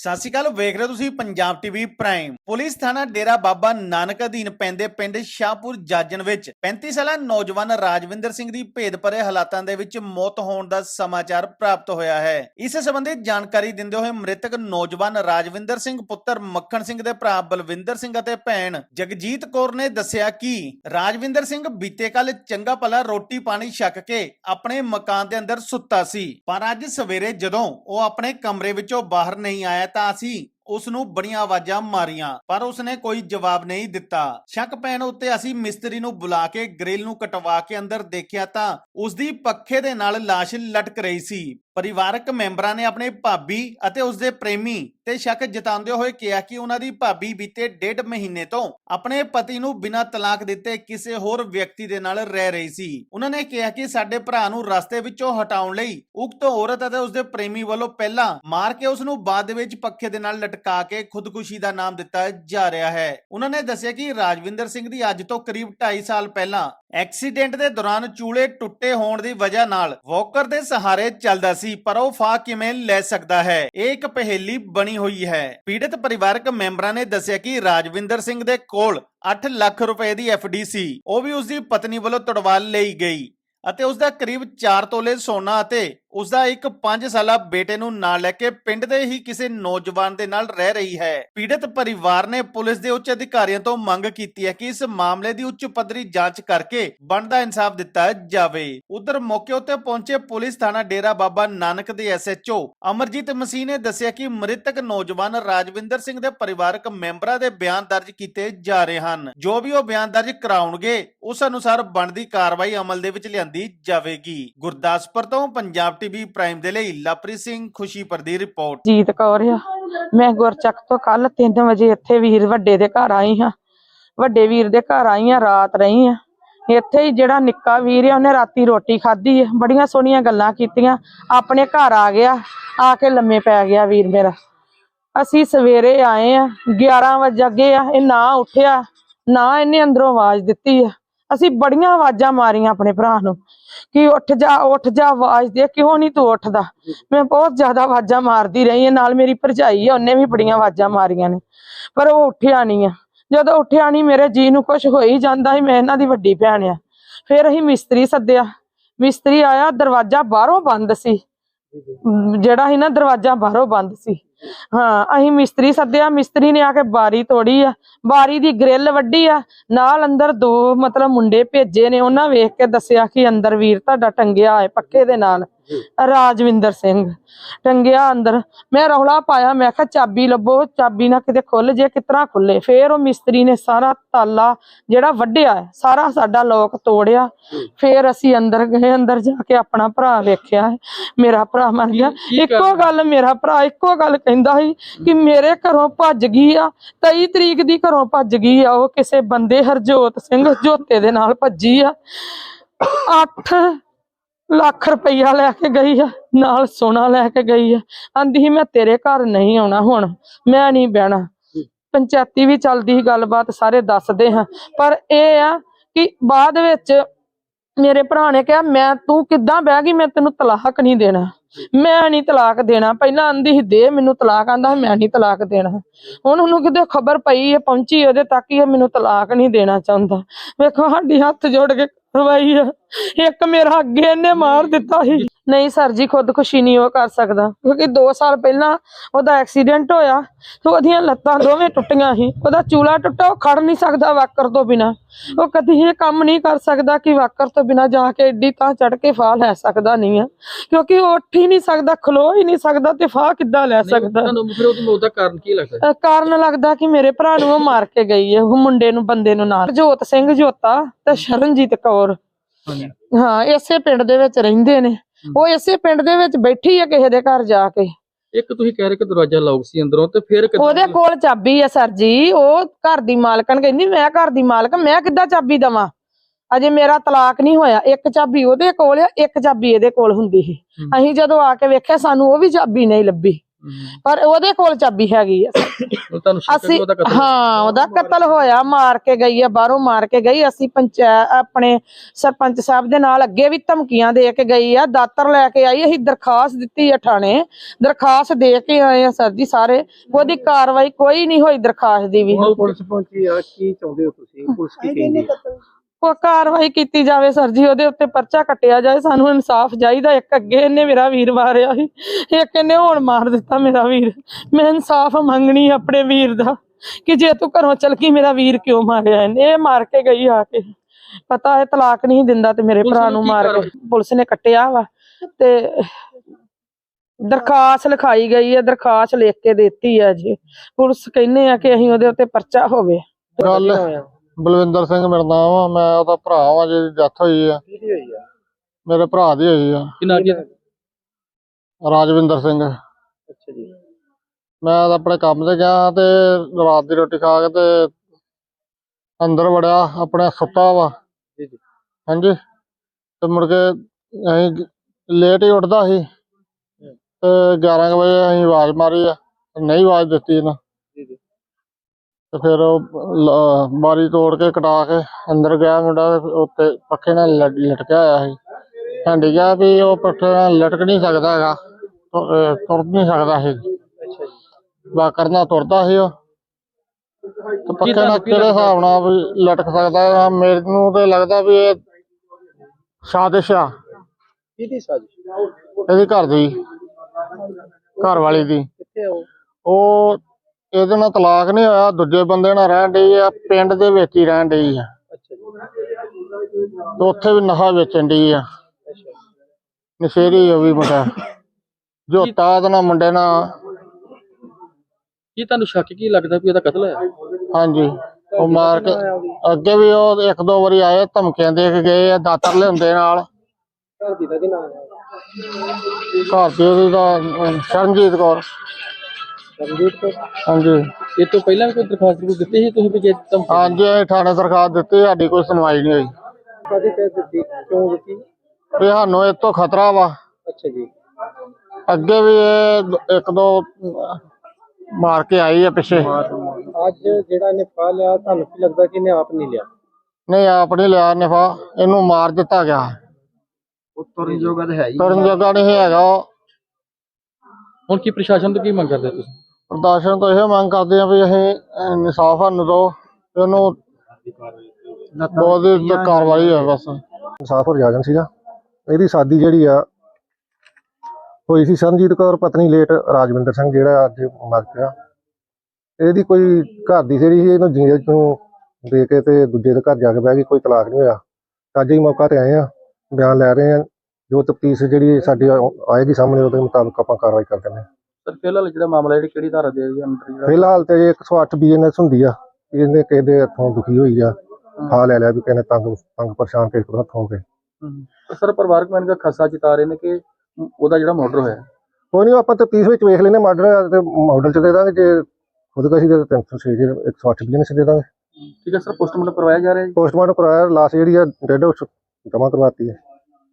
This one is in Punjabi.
ਸਤਿ ਸ਼੍ਰੀ ਅਕਾਲ, ਵੇਖ ਰਹੇ ਹੋ ਤੁਸੀਂ ਪੰਜਾਬ ਟੀਵੀ ਪ੍ਰਾਈਮ ਪੁਲਿਸ ਥਾਣਾ ਡੇਰਾ ਬਾਬਾ ਨਾਨਕ ਅਧੀਨ ਪੈਂਦੇ ਪਿੰਡ ਸ਼ਾਹਪੁਰ ਜਾਜਨ ਵਿੱਚ 35 ਸਾਲਾ ਨੌਜਵਾਨ ਰਾਜਵਿੰਦਰ ਸਿੰਘ ਦੀ ਭੇਦ ਭਰੇ ਹਾਲਾਤਾਂ ਦੇ ਵਿੱਚ ਮੌਤ ਹੋਣ ਦਾ ਸਮਾਚਾਰ ਪ੍ਰਾਪਤ ਹੋਇਆ ਹੈ। ਇਸ ਸੰਬੰਧੀ ਜਾਣਕਾਰੀ ਦਿੰਦੇ ਹੋਏ ਮ੍ਰਿਤਕ ਨੌਜਵਾਨ ਰਾਜਵਿੰਦਰ ਸਿੰਘ ਪੁੱਤਰ ਮੱਖਣ ਸਿੰਘ ਦੇ ਭਰਾ ਬਲਵਿੰਦਰ ਸਿੰਘ ਅਤੇ ਭੈਣ ਜਗਜੀਤ ਕੌਰ ਨੇ ਦੱਸਿਆ ਕਿ ਰਾਜਵਿੰਦਰ ਸਿੰਘ ਬੀਤੇ ਕੱਲ ਚੰਗਾ ਭਲਾ ਰੋਟੀ ਪਾਣੀ ਛਕ ਕੇ ਆਪਣੇ ਮਕਾਨ ਦੇ ਅੰਦਰ ਸੁੱਤਾ ਸੀ, ਪਰ ਅੱਜ ਸਵੇਰੇ ਜਦੋਂ ਉਹ ਆਪਣੇ ਕਮਰੇ ਵਿੱਚੋਂ ਬਾਹਰ ਨਹੀਂ ਆਇਆ ਤਾਂ ਅਸੀਂ ਉਸ ਨੂੰ ਬੜੀਆਂ ਆਵਾਜ਼ਾਂ ਮਾਰੀਆਂ, ਪਰ ਉਸਨੇ ਕੋਈ ਜਵਾਬ ਨਹੀਂ ਦਿੱਤਾ। ਸ਼ੱਕ ਪੈਣ ਉੱਤੇ ਅਸੀਂ ਮਿਸਤਰੀ ਨੂੰ ਬੁਲਾ ਕੇ ਗ੍ਰਿਲ ਨੂੰ ਕਟਵਾ ਕੇ ਅੰਦਰ ਦੇਖਿਆ ਤਾਂ ਉਸ ਦੀ ਪੱਖੇ ਦੇ ਨਾਲ ਲਾਸ਼ ਲਟਕ ਰਹੀ ਸੀ। ਪਰਿਵਾਰਕ ਮੈਂਬਰਾਂ ਨੇ ਆਪਣੇ ਭਾਬੀ ਅਤੇ ਉਸਦੇ ਪ੍ਰੇਮੀ ਤੇ ਸ਼ੱਕ ਜਤਾਉਂਦੇ ਹੋਏ ਕਿਹਾ ਕਿ ਉਹਨਾਂ ਦੀ ਭਾਬੀ ਬੀਤੇ ਡੇਢ ਮਹੀਨੇ ਤੋਂ ਆਪਣੇ ਪਤੀ ਨੂੰ ਬਿਨਾਂ ਤਲਾਕ ਦਿੱਤੇ ਕਿਸੇ ਹੋਰ ਵਿਅਕਤੀ ਦੇ ਨਾਲ ਰਹਿ ਰਹੀ ਸੀ। ਉਹਨਾਂ ਨੇ ਕਿਹਾ ਕਿ ਸਾਡੇ ਭਰਾ ਨੂੰ ਰਸਤੇ ਵਿੱਚੋਂ ਹਟਾਉਣ ਲਈ ਉਕਤ ਔਰਤ ਅਤੇ ਉਸਦੇ ਪ੍ਰੇਮੀ ਵੱਲੋਂ ਪਹਿਲਾਂ ਮਾਰ ਕੇ ਉਸ ਨੂੰ ਬਾਅਦ ਵਿੱਚ ਪੱਖੇ ਦੇ ਨਾਲ ਲਟਕਾ ਕੇ ਖੁਦਕੁਸ਼ੀ ਦਾ ਨਾਮ ਦਿੱਤਾ ਜਾ ਰਿਹਾ ਹੈ। ਉਹਨਾਂ ਨੇ ਦੱਸਿਆ ਕਿ ਰਾਜਵਿੰਦਰ ਸਿੰਘ ਦੀ ਅੱਜ ਤੋਂ ਕਰੀਬ 2.5 ਸਾਲ ਪਹਿਲਾਂ ਐਕਸੀਡੈਂਟ ਦੇ ਦੌਰਾਨ ਚੂਲੇ ਟੁੱਟੇ ਹੋਣ ਦੀ ਵਜ੍ਹਾ ਨਾਲ ਵਾਕਰ ਦੇ ਸਹਾਰੇ ਚੱਲਦਾ ਸੀ, ਪਰ ਉਹ ਫਾਹ ਕਿਵੇਂ ਲੈ ਸਕਦਾ ਹੈ? ਇਹ ਇੱਕ ਪਹੇਲੀ ਬਣੀ ਹੋਈ ਹੈ। ਪੀੜਤ ਪਰਿਵਾਰਕ ਮੈਂਬਰਾਂ ਨੇ ਦੱਸਿਆ ਕਿ ਰਾਜਵਿੰਦਰ ਸਿੰਘ ਦੇ ਕੋਲ 8 ਲੱਖ ਰੁਪਏ ਦੀ ਡੀ ਸੀ। ਉਹ ਵੀ ਉਸ ਦੀ ਪਤਨੀ ਵੱਲੋਂ ਤੜਵਾ ਲਈ ਗਈ ਅਤੇ ਉਸ ਦਾ ਕਰੀਬ 4 ਤੋਲੇ ਸੋਨਾ ਅਤੇ ਉਸ ਦਾ ਇੱਕ 5 ਸਾਲਾ ਬੇਟੇ ਨੂੰ ਨਾਲ ਲੈ ਕੇ ਪਿੰਡ ਦੇ ਹੀ ਕਿਸੇ ਨੌਜਵਾਨ ਦੇ ਨਾਲ ਰਹਿ ਰਹੀ ਹੈ। ਪੀੜਤ ਪਰਿਵਾਰ ਨੇ ਪੁਲਿਸ ਦੇ ਉੱਚ ਅਧਿਕਾਰੀਆਂ ਤੋਂ ਮੰਗ ਕੀਤੀ ਹੈ ਕਿ ਇਸ ਮਾਮਲੇ ਦੀ ਉੱਚ ਪੱਧਰੀ ਜਾਂਚ ਕਰਕੇ ਬਣਦਾ ਇਨਸਾਫ ਦਿੱਤਾ ਜਾਵੇ। ਉਧਰ ਮੌਕੇ ਉੱਤੇ ਪਹੁੰਚੇ ਪੁਲਿਸ ਥਾਣਾ ਡੇਰਾ ਬਾਬਾ ਨਾਨਕ ਦੇ ਐਸਐਚਓ ਅਮਰਜੀਤ ਮਸੀਹ ਨੇ ਦੱਸਿਆ ਕਿ ਮ੍ਰਿਤਕ ਨੌਜਵਾਨ ਰਾਜਵਿੰਦਰ ਸਿੰਘ ਦੇ ਪਰਿਵਾਰਕ ਮੈਂਬਰਾਂ ਦੇ ਬਿਆਨ ਦਰਜ ਕੀਤੇ ਜਾ ਰਹੇ ਹਨ। ਜੋ ਵੀ ਉਹ ਬਿਆਨ ਦਰਜ ਕਰਾਉਣਗੇ, ਉਸ ਅਨੁਸਾਰ ਬਣਦੀ ਕਾਰਵਾਈ ਅਮਲ ਦੇ ਵਿੱਚ ਲਿਆਂਦੀ ਜਾਵੇਗੀ। ਗੁਰਦਾਸਪੁਰ ਤੋਂ ਪੰਜਾਬ ਟੀਵੀ ਪ੍ਰਾਈਮ ਦੇ ਲਈ ਲਵਪ੍ਰੀਤ ਸਿੰਘ ਖੁਸ਼ੀਪੁਰ ਦੀ ਰਿਪੋਰਟ। ਜੀਤ ਕੌਰ ਆ। ਮੈਂ ਗੁਰਚੱਕ ਤੋਂ ਕੱਲ 3 ਵਜੇ ਇੱਥੇ ਵੀਰ ਵੱਡੇ ਦੇ ਘਰ ਆਈ ਹਾਂ। ਵੱਡੇ ਵੀਰ ਦੇ ਘਰ ਆਈ ਹਾਂ, ਰਾਤ ਰਹੀ ਹਾਂ। ਇੱਥੇ ਹੀ ਜਿਹੜਾ ਨਿੱਕਾ ਵੀਰ ਆ, ਉਹਨੇ ਰਾਤੀ ਰੋਟੀ ਖਾਧੀ ਹੈ ਬੜੀਆਂ ਸੋਹਣੀਆਂ ਗੱਲਾਂ ਕੀਤੀਆਂ। ਆਪਣੇ ਘਰ ਆ ਗਿਆ, ਆ ਕੇ ਲੰਮੇ ਪੈ ਗਿਆ ਵੀਰ ਮੇਰਾ। ਅਸੀਂ ਸਵੇਰੇ ਆਏ ਆ 11 ਵਜੇ ਅੱਗੇ ਆ, ਇਹ ਨਾ ਉੱਠਿਆ, ਨਾ ਇਹਨੇ ਅੰਦਰੋਂ ਆਵਾਜ਼ ਦਿੱਤੀ ਆ। ਅਸੀਂ ਬੜੀਆਂ ਆਵਾਜ਼ਾਂ ਮਾਰੀਆਂ ਆਪਣੇ ਭਰਾ ਨੂੰ ਕਿ ਉੱਠ ਜਾ ਉੱਠ ਜਾ ਆਵਾਜ਼ ਦੇ, ਕਿਉਂ ਨਹੀਂ ਤੂੰ ਉੱਠਦਾ? ਮੈਂ ਬਹੁਤ ਜ਼ਿਆਦਾ ਆਵਾਜ਼ਾਂ ਮਾਰਦੀ ਰਹੀ ਹਾਂ, ਨਾਲ ਮੇਰੀ ਭਰਜਾਈ ਆ, ਉਹਨੇ ਵੀ ਬੜੀਆਂ ਆਵਾਜ਼ਾਂ ਮਾਰੀਆਂ ਨੇ, ਪਰ ਉਹ ਉੱਠਿਆ ਨਹੀਂ ਆ। ਜਦੋਂ ਉੱਠਿਆ ਨਹੀਂ ਮੇਰੇ ਜੀ ਨੂੰ ਕੁਝ ਹੋ ਹੀ ਜਾਂਦਾ ਸੀ, ਮੈਂ ਇਹਨਾਂ ਦੀ ਵੱਡੀ ਭੈਣ ਆ। ਫਿਰ ਅਸੀਂ ਮਿਸਤਰੀ ਸੱਦਿਆ। ਮਿਸਤਰੀ ਆਇਆ, ਦਰਵਾਜ਼ਾ ਬਾਹਰੋਂ ਬੰਦ ਸੀ। ਜਿਹੜਾ ਸੀ ਨਾ, ਦਰਵਾਜ਼ਾ ਬਾਹਰੋਂ ਬੰਦ ਸੀ। ਹਾਂ ਅਸੀਂ ਮਿਸਤਰੀ ਸੱਦਿਆ ਮਿਸਤਰੀ ਨੇ ਆ ਕੇ ਬਾਰੀ ਤੋੜੀ ਆ। ਬਾਰੀ ਦੀ ਗ੍ਰਿਲ ਵੱਡੀ ਆ। ਨਾਲ ਅੰਦਰ ਦੋ ਮਤਲਬ ਮੁੰਡੇ ਭੇਜੇ ਨੇ ਉਹਨਾਂ ਵੇਖ ਕੇ ਦੱਸਿਆ ਕਿ ਅੰਦਰ ਵੀਰ ਤੁਹਾਡਾ ਟੰਗਿਆ ਹੈ ਪੱਕੇ ਦੇ ਨਾਲ। ਰਾਜਵਿੰਦਰ ਸਿੰਘ ਟੰਗਿਆ ਅੰਦਰ। ਮੈਂ ਰੌਲਾ ਪਾਇਆ ਮੈਂ ਕਿਹਾ ਚਾਬੀ ਲੱਭੋ ਚਾਬੀ ਨਾ ਕਿਤੇ ਖੁੱਲ ਜੇ ਕਿਤਰਾ ਖੁੱਲੇ? ਫੇਰ ਉਹ ਮਿਸਤਰੀ ਨੇ ਸਾਰਾ ਤਾਲਾ ਜਿਹੜਾ ਵੱਢਿਆ ਸਾਰਾ ਸਾਡਾ ਲੋਕ ਤੋੜਿਆ। ਫੇਰ ਅਸੀਂ ਅੰਦਰ ਗਏ ਅੰਦਰ ਜਾ ਕੇ ਆਪਣਾ ਭਰਾ ਵੇਖਿਆ। ਮੇਰਾ ਭਰਾ ਮਰ ਗਿਆ। ਇੱਕੋ ਗੱਲ ਮੇਰਾ ਭਰਾ ਇੱਕੋ ਗੱਲ ਕਹਿੰਦਾ ਸੀ ਕਿ ਮੇਰੇ ਘਰੋਂ ਭੱਜ ਗਈ ਆ 23 ਤਰੀਕ ਦੀ ਘਰੋਂ ਭੱਜ ਗਈ ਆ, ਉਹ ਕਿਸੇ ਬੰਦੇ ਹਰਜੋਤ ਸਿੰਘ ਜੋਤੇ ਦੇ ਨਾਲ ਭੱਜੀ ਆ। 8 ਲੱਖ ਰੁਪਈਆ ਲੈ ਕੇ ਗਈ ਆ, ਨਾਲ ਸੋਨਾ ਲੈ ਕੇ ਗਈ ਆ। ਆਂਦੀ ਸੀ, ਮੈਂ ਤੇਰੇ ਘਰ ਨਹੀਂ ਆਉਣਾ ਹੁਣ, ਮੈਂ ਨਹੀਂ ਬਹਿਣਾ। ਪੰਚਾਇਤੀ ਵੀ ਚੱਲਦੀ ਸੀ, ਗੱਲਬਾਤ ਸਾਰੇ ਦੱਸਦੇ ਹਾਂ। ਪਰ ਇਹ ਆ ਕਿ ਬਾਅਦ ਵਿੱਚ ਮੇਰੇ ਭਰਾ ਨੇ ਕਿਹਾ, ਮੈਂ, ਤੂੰ ਕਿੱਦਾਂ ਬਹਿ ਗਈ? ਮੈਂ ਤੈਨੂੰ ਤਲਾਕ ਨਹੀਂ ਦੇਣਾ। ਮੈਂ ਨਹੀਂ ਤਲਾਕ ਦੇਣਾ। ਪਹਿਲਾਂ ਆਂਦੀ ਸੀ, ਦੇ ਮੈਨੂੰ ਤਲਾਕ। ਆਂਦਾ ਮੈਂ ਨਹੀਂ ਤਲਾਕ ਦੇਣਾ। ਹੁਣ ਉਹਨੂੰ ਕਿਤੇ ਖਬਰ ਪਈ ਹੈ, ਪਹੁੰਚੀ ਉਹਦੇ ਤੱਕ ਹੀ ਮੈਨੂੰ ਤਲਾਕ ਨਹੀਂ ਦੇਣਾ ਚਾਹੁੰਦਾ। ਵੇਖੋ, ਸਾਡੀ ਹੱਥ ਜੋੜ ਕੇ ਕਰਵਾਈ ਆ ਇੱਕ ਮੇਰਾ ਅੱਗੇ ਇਹਨੇ ਮਾਰ ਦਿੱਤਾ ਸੀ। ਨਹੀਂ ਸਰ ਜੀ ਖੁਦਕੁਸ਼ੀ ਨਹੀਂ ਉਹ ਕਰ ਸਕਦਾ। ਕਿਉਂਕਿ 2 ਸਾਲ ਪਹਿਲਾਂ ਉਹਦਾ ਐਕਸੀਡੈਂਟ ਹੋਇਆ ਤੇ ਉਹਦੀਆਂ ਲੱਤਾਂ ਦੋਵੇਂ ਟੁੱਟੀਆਂ ਸੀ। ਉਹਦਾ ਚੂਲਾ ਟੁੱਟਾ ਉਹ ਖੜ ਨਹੀਂ ਸਕਦਾ ਵਾਕਰ ਤੋਂ ਬਿਨਾ। ਉਹ ਕਦੀ ਇਹ ਕੰਮ ਨਹੀਂ ਕਰ ਸਕਦਾ ਕਿ ਵਾਕਰ ਤੋਂ ਬਿਨਾ ਜਾ ਕੇ ਏਡੀ ਤਾਂ ਚੜ ਕੇ ਫਾਹ ਲੈ ਸਕਦਾ ਨਹੀਂ ਆ। ਕਿਉਂਕਿ ਉਹ ਉੱਠ ਹੀ ਨਹੀਂ ਸਕਦਾ ਖਲੋ ਹੀ ਨਹੀਂ ਸਕਦਾ ਤੇ ਫਾਹ ਕਿੱਦਾਂ ਲੈ ਸਕਦਾ? ਤੁਹਾਨੂੰ ਫਿਰ ਉਹਦੀ ਮੌਤ ਦਾ ਕਾਰਨ ਕੀ ਲੱਗਦਾ? ਕਾਰਨ ਲੱਗਦਾ ਕਿ ਮੇਰੇ ਭਰਾ ਨੂੰ ਉਹ ਮਾਰ ਕੇ ਗਈ ਹੈ ਉਹ ਮੁੰਡੇ ਨੂੰ ਬੰਦੇ ਨੂੰ ਨਾਲ। ਜੋਤ ਸਿੰਘ ਜੋਤਾ ਤੇ ਸ਼ਰਨਜੀਤ ਕੌਰ। ਹਾਂ ਇਸੇ ਪਿੰਡ ਦੇ ਵਿੱਚ ਰਹਿੰਦੇ ਨੇ। ਉਹ ਇਸੇ ਪਿੰਡ ਦੇ ਵਿੱਚ ਬੈਠੀ ਹੈ ਕਿਸੇ ਦੇ ਘਰ ਜਾ ਕੇ। ਇੱਕ ਤੁਸੀਂ ਕਹਿ ਰਹੇ ਕਿ ਦਰਵਾਜ਼ਾ ਲੌਕ ਸੀ ਅੰਦਰੋਂ ਤੇ ਫਿਰ ਉਹਦੇ ਕੋਲ ਚਾਬੀ ਹੈ ਸਰ ਜੀ ਉਹ ਘਰ ਦੀ ਮਾਲਕਣ ਕਹਿੰਦੀ ਮੈਂ ਘਰ ਦੀ ਮਾਲਕ ਮੈਂ ਕਿੱਦਾਂ ਚਾਬੀ ਦਵਾਂ? ਅਜੇ ਮੇਰਾ ਤਲਾਕ ਨਹੀਂ ਹੋਇਆ। ਇੱਕ ਚਾਬੀ ਉਹਦੇ ਕੋਲ ਆ ਇੱਕ ਚਾਬੀ ਇਹਦੇ ਕੋਲ ਹੁੰਦੀ ਸੀ। ਅਸੀਂ ਜਦੋਂ ਆ ਕੇ ਵੇਖਿਆ ਸਾਨੂੰ ਉਹ ਵੀ ਚਾਬੀ ਨਹੀਂ ਲੱਭੀ। ਪਰ ਉਹਦੇ ਕੋਲ ਚਾਬੀ ਹੈਗੀ ਆ। ਅਸੀਂ ਉਹਦਾ ਕਤਲ? ਹਾਂ ਉਹਦਾ ਕਤਲ ਹੋਇਆ ਮਾਰ ਕੇ ਗਈ ਆ ਬਾਹਰੋਂ ਮਾਰ ਕੇ ਗਈ। ਅਸੀਂ ਪੰਚਾਇਤ ਆਪਣੇ ਸਰਪੰਚ ਸਾਹਿਬ ਦੇ ਨਾਲ ਅੱਗੇ ਵੀ ਧਮਕੀਆਂ ਦੇ ਕੇ ਗਈ ਆ ਦਾਤਰ ਲੈ ਕੇ ਆਈ। ਅਸੀਂ ਦਰਖਾਸਤ ਦਿੱਤੀ ਆ ਥਾਣੇ। ਦਰਖਾਸਤ ਦੇ ਕੇ ਆਏ ਆ ਸਰ ਜੀ ਸਾਰੇ। ਉਹਦੀ ਕਾਰਵਾਈ ਕੋਈ ਨਹੀਂ ਹੋਈ ਦਰਖਾਸਤ ਦੀ ਵੀ। ਪੁਲਿਸ ਪਹੁੰਚੀ ਆ ਕੀ ਚਾਹੁੰਦੇ ਹੋ ਤੁਸੀਂ? ਪੁਲਿਸ ਕੀ ਕਹਿੰਦੀ ਉਹ ਕਾਰਵਾਈ ਕੀਤੀ ਜਾਵੇ ਸਰ ਜੀ ਉਹਦੇ ਉੱਤੇ ਪਰਚਾ ਕੱਟਿਆ ਜਾਏ ਸਾਨੂੰ ਇਨਸਾਫ ਚਾਹੀਦਾ। ਇੱਕ ਅੱਗੇ ਇਹਨੇ ਮੇਰਾ ਵੀਰ ਮਾਰਿਆ ਸੀ ਇੱਕ ਇਹਨੇ ਹੁਣ ਮਾਰ ਦਿੱਤਾ ਮੇਰਾ ਵੀਰ। ਮੈਂ ਇਨਸਾਫ ਮੰਗਣੀ ਆਪਣੇ ਵੀਰ ਦਾ ਕਿ ਜੇ ਤੂੰ ਘਰੋਂ ਚਲ ਗਈ ਮੇਰਾ ਵੀਰ ਕਿਉਂ ਮਾਰਿਆ ਇਹਨੇ? ਇਹ ਮਾਰ ਕੇ ਗਈ ਆ ਕੇ। ਪਤਾ ਹੈ ਤਲਾਕ ਨਹੀਂ ਦਿੰਦਾ ਤੇ ਮੇਰੇ ਭਰਾ ਨੂੰ ਮਾਰ ਕੇ? ਪੁਲਿਸ ਨੇ ਕੱਟਿਆ ਵਾ। ਤੇ ਦਰਖਾਸਤ ਲਿਖਾਈ ਗਈ ਹੈ ਦਰਖਾਸਤ ਲਿਖ ਕੇ ਦਿੱਤੀ ਹੈ ਜੀ। ਪੁਲਿਸ ਕਹਿੰਦੇ ਆ ਕਿ ਅਸੀਂ ਉਹਦੇ ਉੱਤੇ ਪਰਚਾ ਹੋਵੇ। ਗੱਲ ਬਲਵਿੰਦਰ ਸਿੰਘ ਮੇਰਾ ਨਾਮ ਆ ਮੈਂ ਉਹਦਾ ਭਰਾ ਆ ਜਿਹਦੀ ਡੈਥ ਹੋਈ ਆ। ਕਿਹਦੀ ਹੋਈ ਆ? ਮੇਰੇ ਭਰਾ ਦੀ ਹੋਈ ਆ। ਕਿੰਨਾ ਕੀ ਰਾਜਵਿੰਦਰ ਸਿੰਘ। ਅੱਛਾ ਜੀ। ਮੈਂ ਤਾਂ ਆਪਣੇ ਕੰਮ ਤੇ ਗਿਆ ਤੇ ਰਾਤ ਦੀ ਰੋਟੀ ਖਾ ਕੇ ਤੇ ਅੰਦਰ ਵੜਿਆ ਆਪਣੇ ਸੁੱਤਾ ਵਾ। ਜੀ ਜੀ। ਹਾਂਜੀ। ਤੇ ਮੁੜ ਕੇ ਅਸੀਂ ਲੇਟ ਹੀ ਉੱਠਦਾ ਸੀ। ਤੇ 11 ਕੁ ਵਜੇ ਅਸੀਂ ਆਵਾਜ਼ ਮਾਰੀ ਆ। ਨਹੀਂ ਆਵਾਜ਼ ਦਿੱਤੀ ਇਹਨਾਂ। ਤੇ ਫਿਰ ਉਹ ਬਾਰੀ ਤੋੜ ਕੇ ਕਟਾ ਕੇ ਅੰਦਰ ਗਿਆ ਮੁੰਡਾ ਉੱਤੇ ਪੱਖੇ ਨਾਲ ਲਟ- ਲਟਕਿਆ ਹੋਇਆ ਸੀ। ਹੈਂਡੀ ਗਿਆ ਵੀ ਉਹ ਪੱਖੇ ਨਾਲ ਲਟਕ ਨਹੀਂ ਸਕਦਾ ਹੈਗਾ ਤੁਰ ਨਹੀਂ ਸਕਦਾ ਸੀ। ਵਾ ਕਰਨਾ ਤੁਰਦਾ ਸੀ ਉਹ। ਤੇ ਪੱਖੇ ਨਾਲ ਕਿਹੜੇ ਹਿਸਾਬ ਨਾਲ ਵੀ ਲਟਕ ਸਕਦਾ ਹੈ ਮੈਨੂੰ ਤੇ ਲੱਗਦਾ ਵੀ ਇਹ ਸਾਜ਼ਿਸ਼ ਆ। ਕਿਹਦੀ ਸਾਜ਼ਿਸ਼? ਇਹਦੀ ਘਰ ਦੀ ਘਰ ਵਾਲੀ ਦੀ। ਕਿੱਥੇ ਉਹ ਇਹਦੇ ਨਾਲ ਤਲਾਕ ਨਹੀਂ ਹੋਇਆ ਦੂਜੇ ਬੰਦੇ ਨਾਲ ਰਹਿਣ ਡਈ ਆ ਪਿੰਡ ਦੇ ਵਿੱਚ ਹੀ ਰਹਿਣ ਡਈ ਆ। ਤੇ ਉੱਥੇ ਵੀ ਨਸ਼ਾ ਵੇਚਣ ਡਈ ਆ। ਨਸ਼ੇਰੀ ਉਹ ਵੀ ਮੁੰਡਾ। ਜੋਤਾ ਉਹਦੇ ਨਾਲ ਮੁੰਡੇ ਨਾਲ। ਕੀ ਤੁਹਾਨੂੰ ਸ਼ੱਕ ਕੀ ਲੱਗਦਾ ਵੀ ਉਹਦਾ ਕਤਲ ਹੋਇਆ? ਹਾਂਜੀ। ਉਹ ਮਾਰ ਕੇ ਅੱਗੇ ਵੀ ਉਹ ਇੱਕ ਦੋ ਵਾਰੀ ਆਏ ਧਮਕੀਆਂ ਦੇ ਕੇ ਗਏ ਆ ਦਾਤਰ ਲਿਆਉਂਦੇ ਨਾਲ। ਘਰ ਦੀ ਦਾ ਕੀ ਨਾਮ ਹੈ? ਘਰ ਦੀ ਉਹਦੀ ਦਾ ਸ਼ਰਨਜੀਤ ਕੌਰ। ਰਣਜੀਤ ਕੌਰ ਹਾਂਜੀ। ਇਹ ਤੋਂ ਪਹਿਲਾਂ ਵੀ ਕੋਈ ਦਰਖਾਸਤ ਕੋਈ ਦਿੱਤੀ ਸੀ ਤੁਸੀਂ ਵੀ ਜੇ ਧਮਕੀ ਹਾਂਜੀ ਅਸੀਂ ਥਾਣੇ ਦਰਖਾਸਤ ਦਿੱਤੀ ਸਾਡੀ ਕੋਈ ਸੁਣਵਾਈ ਨਹੀਂ ਹੋਈ। ਕਾਦੀ ਕਹਿ ਦਿੱਤੀ? ਕਿਉਂ ਦਿੱਤੀ? ਵੀ ਸਾਨੂੰ ਇਹ ਤੋਂ ਖਤਰਾ ਵਾ। ਅੱਛਾ ਜੀ। ਅੱਗੇ ਵੀ ਇਹ ਦ- ਇੱਕ ਦੋ ਅਮ, ਮਾਰ ਕੇ ਆਈ ਆ ਪਿੱਛੇ। ਅੱਜ ਜਿਹੜਾ ਇਹਨੇ ਫਾ ਲਿਆ ਤੁਹਾਨੂੰ ਕੀ ਲੱਗਦਾ ਕਿ ਇਹਨੇ ਆਪ ਨਹੀਂ ਲਿਆ? ਨਹੀਂ ਆਪ ਨਹੀਂ ਲਿਆ ਨਫਾ ਇਹਨੂੰ ਮਾਰ ਦਿੱਤਾ ਗਿਆ। ਉਹ ਤੁਰਨ ਜੋਗਾ ਤਾਂ ਹੈ ਹੀ ਜੋਗਾ ਨਹੀਂ ਹੈਗਾ ਉਹ। ਹੁਣ ਕੀ ਪ੍ਰਸ਼ਾਸਨ ਤੋਂ ਕੀ ਮੰਗ ਕਰਦੇ ਤੁਸੀਂ? ਪ੍ਰਦਰਸ਼ਨ ਤੋਂ ਇਹ ਮੰਗ ਕਰਦੇ ਆ ਵੀ ਅਸੀਂ ਇਨਸਾਫ ਸਾਨੂੰ ਦਿਓ ਤੇ ਬਹੁਤ ਹੀ ਕਾਰਵਾਈ ਹੈ ਬਸ। ਇਨਸਾਫ ਹੋ ਜਾਜਨ ਸੀਗਾ। ਇਹਦੀ ਸਾਦੀ ਜਿਹੜੀ ਆ, ਹੋਈ ਸੀ ਸੰਜੀਤ ਕੌਰ, ਪਤਨੀ ਲੇਟ ਰਾਜਵਿੰਦਰ ਸਿੰਘ, ਜਿਹੜਾ ਅੱਜ ਮਰ ਗਿਆ। ਇਹਦੀ ਕੋਈ ਘਰ ਦੀ ਜਿਹੜੀ ਸੀ, ਇਹਨੂੰ ਜੀਂਦੇ ਨੂੰ ਦੇ ਕੇ ਤੇ ਦੂਜੇ ਦੇ ਘਰ ਜਾ ਕੇ ਬਹਿ ਗਈ, ਕੋਈ ਤਲਾਕ ਨਹੀਂ ਹੋਇਆ। ਅੱਜ ਹੀ ਮੌਕਾ ਤੇ ਆਏ ਆ ਬਿਆਨ ਲੈ ਰਹੇ ਆ ਜੋ ਤਫਤੀਸ਼ ਜਿਹੜੀ ਸਾਡੀ ਆਏਗੀ ਸਾਹਮਣੇ, ਉਹਦੇ ਮੁਤਾਬਕ ਆਪਾਂ ਕਾਰਵਾਈ ਕਰ ਦਿੰਦੇ ਹਾਂ। ਸਰ ਫਿਲਹਾਲ ਜਿਹੜਾ ਮਾਮਲਾ ਜਿਹੜੀ ਕਿਹੜੀ ਧਾਰਾ ਦੇ ਜੀ ਅੰਦਰ ਜਿਹੜਾ ਫਿਲਹਾਲ ਤੇ ਇਹ 108 ਬੀਐਨਐਸ ਹੁੰਦੀ ਆ। ਇਹਨੇ ਕਿਸੇ ਦੇ ਹੱਥੋਂ ਦੁਖੀ ਹੋਈ ਆ? ਖਾ ਲੈ ਲਿਆ ਵੀ ਨੇ ਤੰਗ ਤੰਗ ਪਰੇਸ਼ਾਨ ਕਿਸੇ ਕੋਲ ਹੱਥੋਂ ਕੇ। ਸਰ ਪਰਿਵਾਰਕ ਮੈਂਬਰ ਖਸਾ ਜਿਤਾ ਰਹੇ ਨੇ ਕਿ ਉਹਦਾ ਜਿਹੜਾ ਮਰਡਰ ਹੋਇਆ। ਕੋਈ ਨਹੀਂ ਆਪਾਂ ਤਫਤੀਸ਼ ਵਿੱਚ ਵੇਖ ਲੈਨੇ ਮਾਡਲ ਤੇ ਮਾਡਲ ਚ ਦੇ ਦਾਂਗੇ ਜੇ ਖੁਦਕਸ਼ੀ ਦੇ 306 ਜੇ 108 ਬੀਐਨਐਸ ਦੇ ਦਾਂਗੇ। ਠੀਕ ਹੈ ਸਰ ਪੋਸਟਮਾਰਟਮ ਕਰਵਾਇਆ ਜਾ ਰਿਹਾ ਹੈ ਪੋਸਟਮਾਰਟਮ ਕਰਾਇਆ ਲਾਸ਼ ਜਿਹੜੀ ਆ ਡੈਡ ਜਮ੍ਹਾਂ ਕਰਵਾਤੀ ਹੈ।